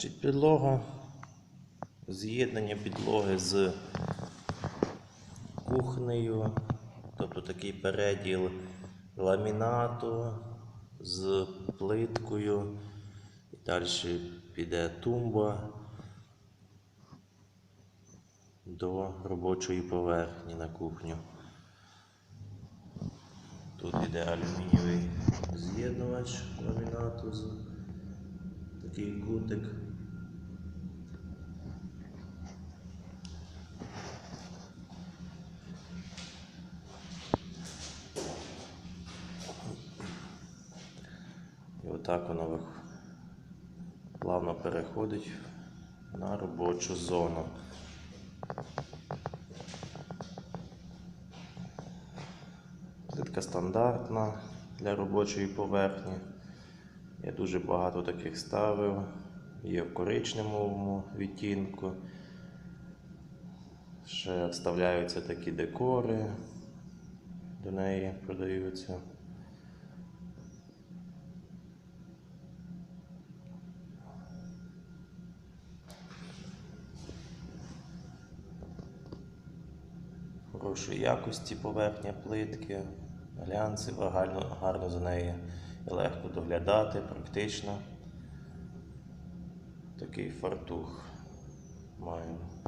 Значить, підлога, з'єднання підлоги з кухнею, тобто такий переділ ламінату з плиткою. І далі піде тумба до робочої поверхні на кухню. Тут іде алюмінієвий з'єднувач ламінату з такий кутик. І отак воно плавно переходить на робочу зону. Плитка стандартна для робочої поверхні. Я дуже багато таких ставив. Є в коричневому відтінку. Ще вставляються такі декори, до неї продаються. Хорошої якості поверхня плитки, глянцева, гарно, гарно за нею і легко доглядати, практично. Такий фартух маємо.